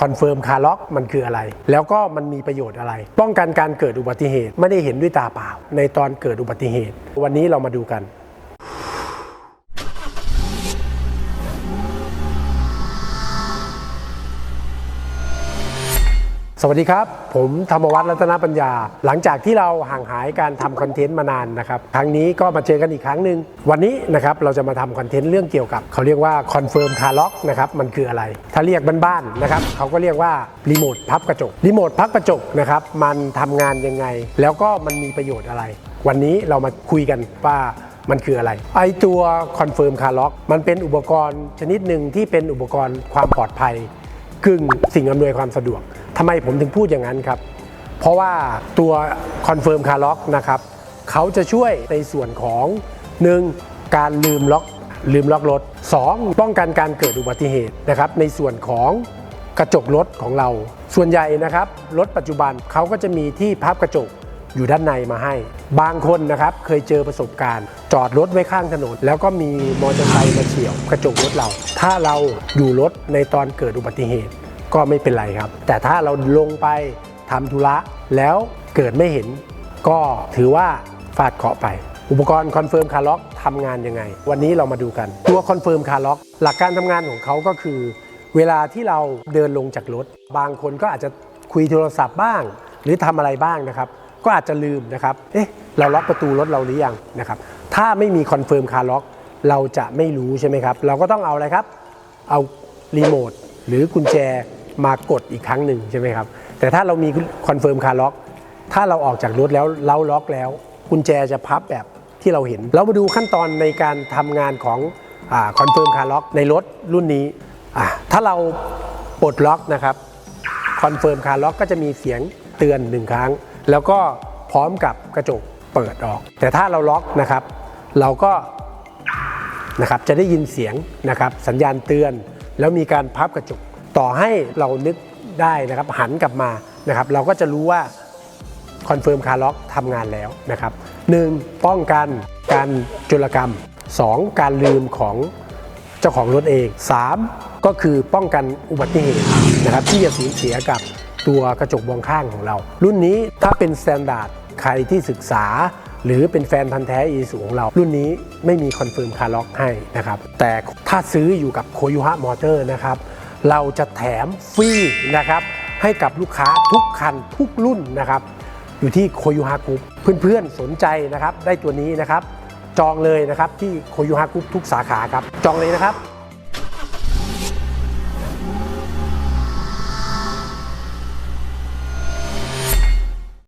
คอนเฟิร์มคาร์ล็อกมันคืออะไร แล้วก็มันมีประโยชน์อะไร ป้องกันการเกิดอุบัติเหตุไม่ได้เห็นด้วยตาเปล่า ในตอนเกิดอุบัติเหตุ วันนี้เรามาดูกัน สวัสดีครับ ผมธรรมวัฒน์รัตนปัญญา หลังจากที่เราห่างหายการทำคอนเทนต์มานานนะครับ ครั้งนี้ก็มาเจอกันอีกครั้งหนึ่งวันนี้นะครับเราจะมาทำคอนเทนต์เรื่องเกี่ยวกับ เขาเรียกว่าคอนเฟิร์มคาร์ล็อกนะครับมันคืออะไร ถ้าเรียกบ้านๆนะครับเขาก็เรียกว่ารีโมทพับกระจกรีโมทพับกระจกนะครับมันทำงานยังไง แล้วก็มันมีประโยชน์อะไร วันนี้เรามาคุยกันว่ามันคืออะไร ไอตัวคอนเฟิร์มคาร์ล็อกมันเป็นอุปกรณ์ชนิดหนึ่งที่เป็นอุปกรณ์ความปลอดภัยกึ่งสิ่งอำนวยความสะดวก ทำไมผมถึงพูดอย่างนั้นครับ เพราะว่าตัว Confirm Car Lock นะครับเขาจะช่วยในส่วนของ 1. การลืมล็อกลืมล็อกรถ 2. ป้องกันการเกิดอุบัติเหตุนะครับในส่วนของกระจกรถของเรา ส่วนใหญ่นะครับรถปัจจุบันเขาก็จะมีที่พับกระจกอยู่ด้านในมาให้ บางคนนะครับเคยเจอประสบการณ์ จอดรถไว้ข้างถนน แล้วก็มีมอเตอร์ไซค์มาเฉี่ยวกระจกรถเรา ถ้าเราอยู่รถในตอนเกิดอุบัติเหตุ ก็ไม่เป็นไรครับ แต่ถ้าเราลงไปทำธุระแล้วเกิดไม่เห็น ก็ถือว่าฟาดเคาะไป อุปกรณ์คอนเฟิร์มคาร์ล็อกทำงานยังไง วันนี้เรามาดูกัน ตัวคอนเฟิร์มคาร์ล็อกหลักการทำงานของเขาก็คือ เวลาที่เราเดินลงจากรถ บางคนก็อาจจะคุยโทรศัพท์บ้าง หรือทำอะไรบ้างนะครับ ก็อาจจะลืมนะครับ เอ๊ะ เราล็อกประตูรถเราหรือยังนะครับ ถ้าไม่มีคอนเฟิร์มคาร์ล็อกเราจะไม่รู้ใช่ไหมครับ เราก็ต้องเอาอะไรครับ เอารีโมทหรือกุญแจ มากดอีกครั้งหนึ่งใช่ไหมครับ แต่ถ้าเรามีคอนเฟิร์มคาร์ล็อก ถ้าเราออกจากรถแล้วเราล็อกแล้ว กุญแจจะพับแบบที่เราเห็น เรามาดูขั้นตอนในการทำงานของคอนเฟิร์มคาร์ล็อกในรถรุ่นนี้ถ้าเราปลดล็อกนะครับคอนเฟิร์มคาร์ล็อกก็จะมีเสียงเตือนหนึ่งครั้ง แล้วก็พร้อมกับกระจกเปิดออก แต่ถ้าเราล็อกนะครับ เราก็นะครับจะได้ยินเสียงนะครับสัญญาณเตือน แล้วมีการพับกระจก ต่อให้เรานึกได้นะครับหันกลับมานะครับ เราก็จะรู้ว่าคอนเฟิร์มคาร์ล็อกทำงานแล้วนะครับ 1. ป้องกันการจุลกรรม 2. การลืมของเจ้าของรถเอง 3. ก็คือป้องกันอุบัติเหตุนะครับที่จะสูญเสียกับตัวกระจกมองข้างของเรา รุ่นนี้ถ้าเป็นสแตนดาร์ดใครที่ศึกษา หรือเป็นแฟนพันธ์แท้อีสูของเรา รุ่นนี้ไม่มีคอนเฟิร์มคาร์ล็อกให้นะครับแต่ถ้าซื้ออยู่กับโคยูฮะมอเตอร์นะครับ เราจะแถมฟรีนะครับให้กับลูกค้าทุกคันทุกรุ่นนะครับ อยู่ที่โคยูฮากุปเพื่อนๆสนใจนะครับ ได้ตัวนี้นะครับ จองเลยนะครับที่โคยูฮากุปทุกสาขาครับ จองเลยนะครับ